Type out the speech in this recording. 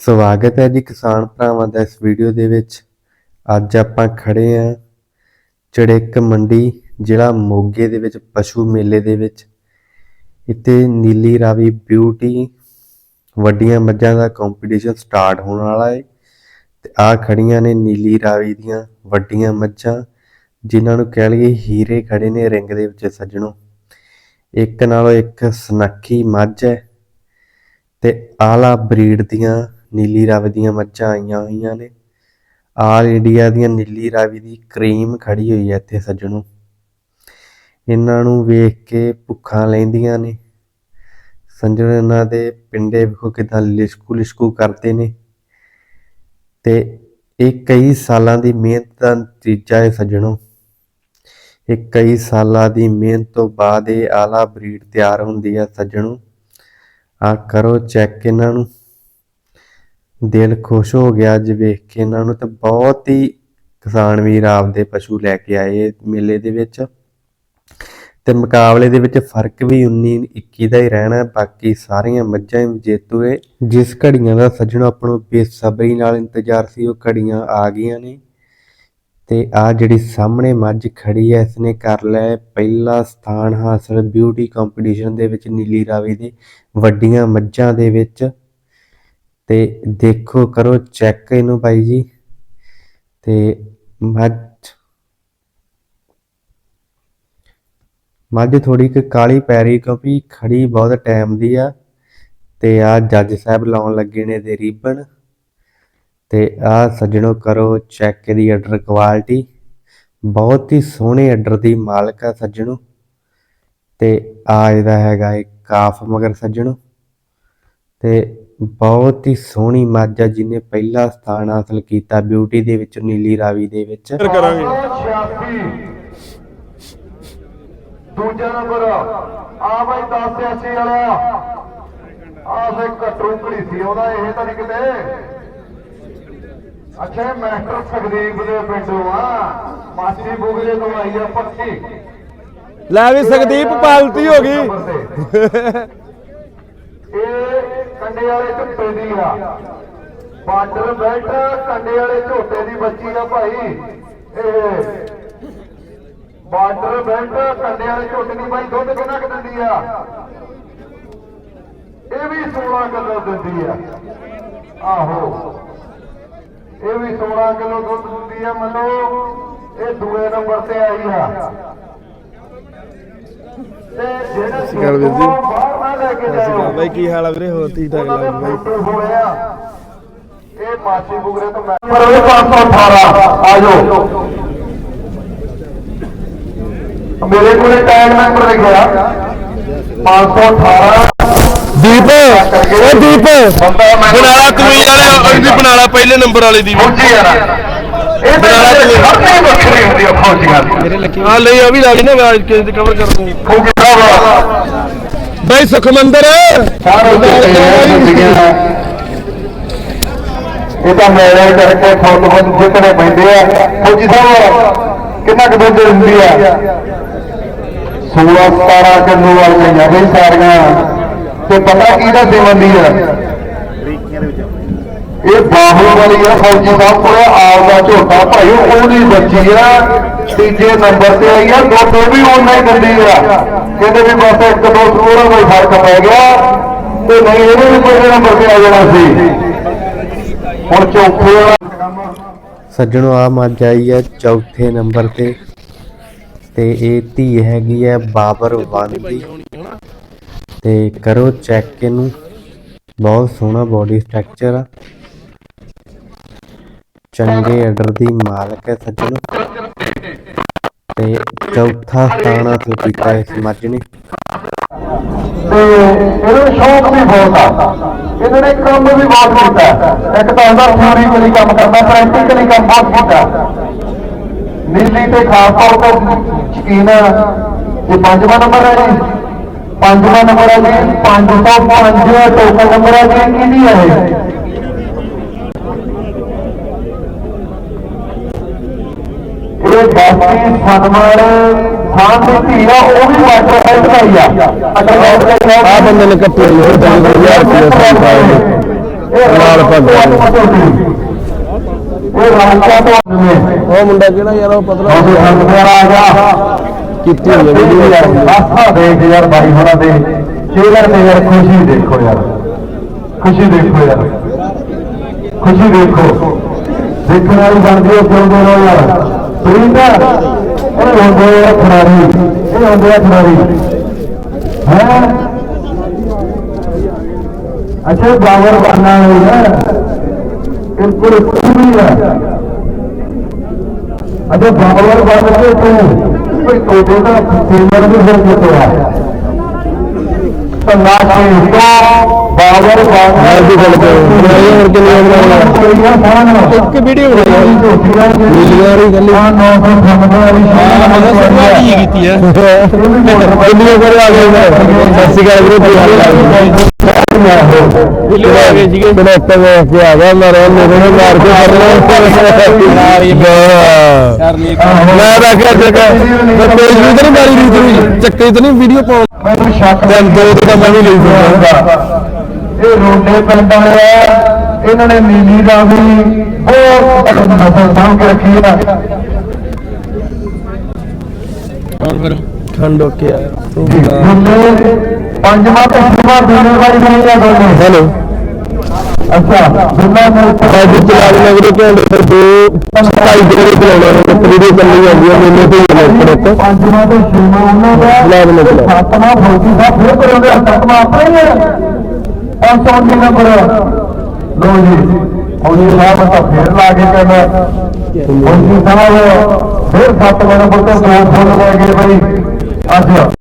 ਸਵਾਗਤ ਹੈ ਜੀ ਕਿਸਾਨ ਭਰਾਵਾਂ ਦਾ ਇਸ ਵੀਡੀਓ ਦੇ ਵਿੱਚ। ਅੱਜ ਆਪਾਂ ਖੜੇ ਆਂ ਚੜੇਕ ਮੰਡੀ, ਜ਼ਿਲ੍ਹਾ ਮੋਗੇ ਦੇ ਵਿੱਚ, ਪਸ਼ੂ ਮੇਲੇ ਦੇ ਵਿੱਚ। ਇੱਥੇ ਨੀਲੀ ਰਾਵੀ ਬਿਊਟੀ ਵੱਡੀਆਂ ਮੱਝਾਂ ਦਾ ਕੰਪੀਟੀਸ਼ਨ ਸਟਾਰਟ ਹੋਣ ਵਾਲਾ ਹੈ ਤੇ ਆ ਖੜੀਆਂ ਨੇ ਨੀਲੀ ਰਾਵੀ ਦੀਆਂ ਵੱਡੀਆਂ ਮੱਝਾਂ, ਜਿਨ੍ਹਾਂ ਨੂੰ ਕਹਿ ਲਈਏ ਹੀਰੇ ਖੜੇ ਨੇ ਰਿੰਗ ਦੇ ਵਿੱਚ ਸੱਜਣੋ। ਇੱਕ ਨਾਲੋਂ ਇੱਕ ਸਨੱਖੀ ਮੱਝ ਹੈ ਤੇ ਆਲਾ ਬਰੀਡ ਦੀਆਂ ਨੀਲੀ ਰਾਵੀ ਦੀਆਂ ਮੱਝਾਂ ਆਈਆਂ ਹੋਈਆਂ ਨੇ। ਆਲ ਇੰਡੀਆ ਦੀਆਂ ਨੀਲੀ ਰਾਵੀ ਦੀ ਕਰੀਮ ਖੜੀ ਹੋਈ ਹੈ ਇੱਥੇ ਸੱਜਣੋ। ਇਹਨਾਂ ਨੂੰ ਵੇਖ ਕੇ ਭੁੱਖਾਂ ਲੈਂਦੀਆਂ ਨੇ। ਸੰਜਣ ਇਹਨਾਂ ਦੇ ਪਿੰਡੇ ਵੇਖੋ ਕਿਦਾਂ ਲਿਸ਼ਕੂ ਲਿਸ਼ਕੂ ਕਰਦੇ ਨੇ। ਤੇ ਇਹ ਕਈ ਸਾਲਾਂ ਦੀ ਮਿਹਨਤ ਦਾ ਨਤੀਜਾ ਹੈ ਸੱਜਣੋ। ਇਹ ਕਈ ਸਾਲਾਂ ਦੀ ਮਿਹਨਤ ਤੋਂ ਬਾਅਦ ਇਹ ਆਲਾ ਬਰੀਡ ਤਿਆਰ ਹੁੰਦੀ ਹੈ ਸੱਜਣੋ। ਆ ਕਰੋ ਚੈੱਕ ਇਹਨਾਂ ਨੂੰ। ਦਿਲ ਖੁਸ਼ ਹੋ ਗਿਆ ਅੱਜ ਵੇਖ ਕੇ। ਇਹਨਾਂ ਨੂੰ ਤਾਂ ਬਹੁਤ ਹੀ ਕਿਸਾਨ ਵੀਰ ਆਪਦੇ ਪਸ਼ੂ ਲੈ ਕੇ ਆਏ ਮੇਲੇ ਦੇ ਵਿੱਚ। ਤੇ ਮੁਕਾਬਲੇ ਦੇ ਵਿੱਚ ਫ਼ਰਕ ਵੀ 19 21 ਦਾ ਹੀ ਰਹਿਣਾ ਬਾਕੀ ਸਾਰੀਆਂ ਮੱਝਾਂ ਹੀ ਜੇਤੂ ਏ ਜਿਸ ਘੜੀਆਂ ਦਾ ਸੱਜਣੋ ਆਪਾਂ ਨੂੰ ਬੇਸਬਰੀ ਨਾਲ ਇੰਤਜ਼ਾਰ ਸੀ, ਉਹ ਘੜੀਆਂ ਆ ਗਈਆਂ ਨੇ। ਤੇ ਆ ਜਿਹੜੀ ਸਾਹਮਣੇ ਮੱਝ ਖੜੀ ਹੈ, ਇਸਨੇ ਕਰ ਲਿਆ ਪਹਿਲਾ ਸਥਾਨ ਹਾਸਲ ਬਿਊਟੀ ਕੰਪੀਟੀਸ਼ਨ ਦੇ ਵਿੱਚ ਨੀਲੀ ਰਾਵੀ ਦੇ। ਵੱਡੀਆਂ ਮੱਝਾਂ ਦੇ ਵਿੱਚ ਤੇ ਦੇਖੋ, ਕਰੋ ਚੈੱਕ ਇਹਨੂੰ ਭਾਈ ਜੀ। ਤੇ ਮੱਝ। ਮੱਝ ਥੋੜੀ ਕਿ ਕਾਲੀ ਪੈ ਰਹੀ ਕਿਉਂਕਿ ਖੜੀ ਬਹੁਤ ਟਾਈਮ ਦੀ ਆ। ਤੇ ਆ ਜੱਜ ਸਾਹਿਬ ਲਾਉਣ ਲੱਗੇ ਨੇ ਦੇ ਰੀਬਨ। ਤੇ ਆ ਸੱਜਣੋ ਕਰੋ ਚੈੱਕ ਇਹਦੀ ਆਰਡਰ ਕੁਆਲਿਟੀ ਬਹੁਤ ਹੀ ਸੋਹਣੇ ਆਰਡਰ ਦੀ ਮਾਲਕ ਆ ਸੱਜਣੋ। ਤੇ ਆ ਇਹਦਾ ਹੈਗਾ ਇੱਕ ਕਾਫ ਮਗਰ ਸੱਜਣੋ। ਤੇ ਬਹੁਤ ਹੀ ਸੋਹਣੀ ਮੱਝ ਆ ਜਿਹਨੇ ਪਹਿਲਾ ਸਥਾਨ ਹਾਸਲ ਕੀਤਾ ਬਿਊਟੀ ਦੇ ਵਿੱਚ ਨੀਲੀ ਰਾਵੀ ਦੇ ਵਿੱਚ। ਕਰਾਂਗੇ। 86 ਦੂਜਾ ਨੰਬਰ ਆ ਬਾਈ 1086 ਵਾਲਾ। ਆ ਸੇ ਕਟਰੂ ਘੜੀ ਸੀ ਉਹਦਾ ਇਹ ਤਾਂ ਨਹੀਂ ਕਿਤੇ। ਅੱਛਾ ਮਾਸਟਰ ਸੁਖਦੀਪ ਦੇ ਪਿੰਡੋਂ ਆ। ਮਾਸੀ ਬੁਗਲੇ ਤੋਂ ਆਈ ਆ ਪੱਕੀ। ਲੈ ਵੀ ਸਕਦੀਪ ਪਾਲਤੀ ਹੋ ਗਈ। ਇਹ ਕੰਡੇ ਵਾਲੇ ਝੋਟੇ ਦੀ ਆ। ਬਾਰਡਰ ਬੈਲਟ ਕੰਡੇ ਵਾਲੇ ਝੋਟੇ ਦੀ ਬੱਚੀ ਆ ਭਾਈ। ਇਹ ਬਾਰਡਰ ਬੈਲਟ ਕੰਡੇ ਵਾਲੇ ਝੋਟੇ ਦੀ ਭਾਈ ਦੁੱਧ ਕਿੰਨਾ ਕੁ ਦਿੰਦੀ ਆ? ਇਹ ਵੀ 16 ਕਿਲੋ ਦਿੰਦੀ ਆ। ਆਹੋ। ਇਹ ਵੀ 16 ਕਿਲੋ ਦੁੱਧ ਦਿੰਦੀ ਆ ਮੰਨੋ। ਇਹ ਦੂਏ ਨੰਬਰ ਤੇ ਆਈ ਆ। ਤੇ ਜਿਹੜੇ ਸ਼੍ਰੀ ਅਕਾਲ ਵੀਰ ਜੀ। ਬਾਹਰ ਨਾ ਲੈ ਕੇ ਜਾਓ ਬਾਈ ਕੀ ਹਾਲ ਆ ਵੀਰੇ? ਹੋਰ ਠੀਕ ਠਾਕ ਲੱਗ ਬਾਈ? ਇਹ ਮਾਛੀ ਬੁਗਰੇ ਤੋਂ ਮੈਂ ਪਰ ਉਹ 518 ਆ ਜਾਓ ਮੇਰੇ ਕੋਲੇ ਟੈਗ ਨੰਬਰ ਲਿਖਿਆ 518 ਦੀਪ ਓ ਦੀਪ। ਬੰਦਾ ਮੈਂ ਬਨਾਲਾ ਕਮੀਜ਼ ਵਾਲੇ ਅਗਦੀ ਬਨਾਲਾ ਪਹਿਲੇ ਨੰਬਰ ਵਾਲੇ ਦੀ ਨਾ। ਇਹ ਤਾਂ ਕਮੀਜ਼। ਸਾਰੇ ਵੱਖਰੀ ਹੁੰਦੀ ਆ ਫੌਜੀਆਂ ਦੀ ਆ ਲਈ ਆ ਵੀ ਲਾ ਲਈ ਨਾ ਆਵਾਜ਼ ਕਿਸੇ ਦੀ ਕਵਰ ਕਰ ਦੂੰ ਫੌਜੀ ਸਾਹਿਬ। ਬਾਈ ਸੁਖਮੰਦਰ। ਸਾਰੇ ਜ਼ਿੰਦਗੀਆਂ ਇਹ ਤਾਂ ਮੇਰੇ ਕਰਕੇ ਫੁੱਲ ਫੁੱਲ ਜਿੱਤਣੇ ਪੈਂਦੇ ਆ। ਫੌਜੀ ਸਾਹਿਬ ਕਿੰਨਾ ਕੁ ਦੁੱਧ ਦਿੰਦੀ ਆ? 16 17 ਕਿਲੋ ਵਾਲੀਆਂ ਵੀ ਸਾਰੀਆਂ। ਤੇ ਪਤਾ ਕਿਹਦਾ ਸੇਵਨ ਦੀ ਆ? ਇਹ ਬਾਹੂ ਵਾਲੀ ਆ, ਫੌਜੀ ਸਾਹਿਬ ਕੋਲ ਆਪਦਾ ਝੋਟਾ ਭਾਈ ਉਹਦੀ ਬੱਚੀ ਆ। ਤੀਜੇ ਨੰਬਰ ਤੇ ਆਈ ਆ, ਦੁੱਧ ਵੀ ਉਹਨਾਂ ਹੀ ਦਿੰਦੀ ਆ। ਕਹਿੰਦੇ ਵੀ ਬਸ ਇੱਕ ਦੋ ਕਰੋੜਾ ਕੋਈ ਫ਼ਰਕ ਪੈ ਗਿਆ। ਤੇ ਨਹੀਂ, ਇਹਨੇ ਵੀ ਪਹਿਲੇ ਨੰਬਰ ਤੇ ਆ ਜਾਣਾ ਸੀ। ਹੁਣ ਚੌਥੇ ਸੱਜਣੋ ਆ ਮੱਝ ਆਈ ਹੈ ਚੌਥੇ ਨੰਬਰ ਤੇ। ਤੇ ਇਹ ਧੀ ਹੈਗੀ ਹੈ ਬਾਬਰ ਵਨ ਦੀ ਤੇ ਕਰੋ ਚੈੱਕ ਇਹਨੂੰ। ਬਹੁਤ ਸੋਹਣਾ ਬੋਡੀ ਸਟਰਕਚਰ ਆ। ਚੰਗੇ ਆਰਡਰ ਦੀ ਮਾਲਕ ਹੈ ਸੱਜਣੋ। ਤੇ ਚੌਥਾ ਸਥਾਨ ਹਾਸਲ ਕੀਤਾ ਇਸ ਮੱਝ ਨੇ ਤੇ ਇਹਨੂੰ ਸ਼ੌਕ ਵੀ ਬਹੁਤ ਆ। ਇਹਨਾਂ ਨੇ ਕੰਮ ਵੀ ਬਹੁਤ ਕੀਤਾ ਇੱਕ ਤਾਂ ਉਹਦਾ ਥਿਊਰੀਕਲੀ ਕੰਮ ਕਰਦਾ ਪ੍ਰੈਕਟੀਕਲੀ ਕੰਮ ਬਹੁਤ ਕੀਤਾ ਨੀਲੀ ਤੇ ਖਾਸ ਤੌਰ ਤੇ ਸ਼ਕੀਨ ਆ। ਇਹ ਪੰਜਵਾਂ ਨੰਬਰ ਹੈ ਜੀ। ਪੰਜਵਾਂ ਨੰਬਰ ਹੈ ਜੀ। 505 ਟੋਕਨ ਨੰਬਰ ਹੈ ਜੀ। ਕਿਹਦੀ ਹੈ ਇਹ ਇਹ ਬਾਕੀ ਸਨਮਾਨ ਥਾਂ ਦੀ ਧੀ ਆ ਉਹ ਵੀ ਵਾਟਰ ਹੈਲਥ ਦਾ ਹੀ ਆ। ਆ। ਬੰਦੇ ਨੇ ਕੱਟੇ 1000 ਰੁਪਏ ਇਹ ਇਹ ਰਾਜਾ ਤੋਂ ਨੇ। ਉਹ ਮੁੰਡਾ ਕਿਹੜਾ ਯਾਰ ਉਹ ਪਤਲਾ ਉਹਦੇ ਹੰਦਿਆ ਆ ਗਿਆ। ਕੀਤੀ ਹੋਈ ਵੀਡੀਓ ਯਾਰ ਆਸਾ ਦੇਖ ਯਾਰ ਬਾਈ ਹੋਣਾ ਦੇ। ਚਿਹਰੇ ਤੇ ਯਾਰ ਖੁਸ਼ੀ ਦੇਖੋ ਯਾਰ। ਖੁਸ਼ੀ ਦੇਖੋ ਯਾਰ। ਖੁਸ਼ੀ ਦੇਖੋ। ਦੇਖਣ ਵਾਲੀ ਬਣਦੀ ਹੈ ਜਿਉਂਦੇ ਰਹੋ ਯਾਰ? ਪ੍ਰੀਤ ਇਹ ਹੁੰਦੇ ਆ ਖਿਡਾਰੀ। ਇਹ ਹੁੰਦੇ ਆ ਖਿਡਾਰੀ। ਹੈ? ਅੱਛਾ, ਬਾਵਰ ਬਣਨਾ ਹੈ ਇਹ ਪੂਰੀ ਹੈ ਅੱਛਾ, ਬਾਵਰ ਬਣ ਕੇ ਤੂੰ ਕੋਈ ਤੋੜੇ ਦਾ ਫੇਮਰ ਵੀ ਹੋ ਗਿਆ। ਤਨਾਸ਼ੀ ਤੋਂ ਬਾਵਰ ਬਣ ਮੈਂ ਗੱਲ ਕਰ ਰਿਹਾ ਹੋਰ ਕਿੰਨੀਆਂ ਬਣਾਉਣਾ ਇੱਕ ਵੀਡੀਓ ਬਣਾਈ ਮਿਲੀਆਂ ਰਹੀ ਗੱਲ ਹਾਂ 998 ਵਾਲੀ ਕੀ ਕੀਤੀ ਹੈ ਦਿੱਲੀ ਕਰ ਆ ਗਏ ਸਤਿ ਸ਼੍ਰੀ ਅਕਾਲ ਵੀਰੇ ਕੀ ਹਾਲ ਹੈ ਆ ਗਏ ਸੀਗੇ ਮੈਨੂੰ ਉੱਤੇ ਵੇਖ ਕੇ ਆ ਗਿਆ ਮਾਰੇ ਮੇਰੇ ਮਾਰ ਕੇ ਕਰ ਮੈਂ ਤਾਂ ਜਗਾ ਮੈਂ ਪੇਜ ਵੀ ਤਾਂ ਮਾਰੀ ਰੀਤ ਨੂੰ ਚੱਕੇ ਤਾਂ ਨਹੀਂ ਵੀਡੀਓ ਪਾਉਣ ਮੈਨੂੰ ਸ਼ੱਕ ਦਿਨ ਦੋ ਤੇ ਤਾਂ ਮੈਂ ਵੀ ਲਈ ਫਿਰਦਾ। ਇਹ ਰੋਡੇ ਪਿੰਡ ਵਾਲੇ ਇਹਨਾਂ ਨੇ ਨੀਲੀ ਦਾ ਵੀ ਬਹੁਤ ਨਸਲ ਸਾਂਭ ਕੇ ਰੱਖੀ ਆ ਹੋਰ ਫਿਰ ਖੰਡ ਓਕੇ ਆ ਮੁੰਡੇ ਪੰਜਵਾਂ ਤੇ ਛੇਵਾਂ ਦੇਣੇ ਵਾਲੀ ਨਹੀਂ ਆ ਦੋਨੇ ਹੈਲੋ ਅੱਛਾ ਦੋਨਾਂ ਨੇ ਅੱਜ ਚਲਾ ਲੈਣਾ ਵੀਡੀਓ ਘੰਟੇ ਫਿਰ ਦੋ ਢਾਈ ਜਿਹੜੇ ਚਲਾਉਣਾ ਨੇ ਇੱਕ ਵੀਡੀਓ ਚੱਲੀ ਜਾਂਦੀ ਹੈ ਮੈਨੂੰ ਤੇ ਹੀ ਲੈਕਚਰ ਇੱਕ ਪੰਜਵਾਂ ਤੇ ਛੇਵਾਂ ਉਹਨਾਂ ਦਾ ਲਾ ਦੇਣਾ ਚਲੋ ਸੱਤਵਾਂ ਫੌਜੀ ਸਾਹਿਬ ਫਿਰ ਕਰਾਉਂਦੇ ਆ ਸੱਤਵਾਂ ਆਪਣਾ ਹੀ ਹੈ 519 ਨੰਬਰ ਲੋ ਜੀ ਫੌਜੀ ਸਾਹਿਬ ਤਾਂ ਫੇਰ ਲਾ ਕੇ ਕਹਿੰਦਾ ਫੌਜੀ ਸਾਹਿਬ ਫਿਰ ਸੱਤਵਾਂ ਨੰਬਰ ਤੋਂ ਦੋ ਫੁੱਲ ਲੈ ਗਏ ਬਈ ਅੱਜ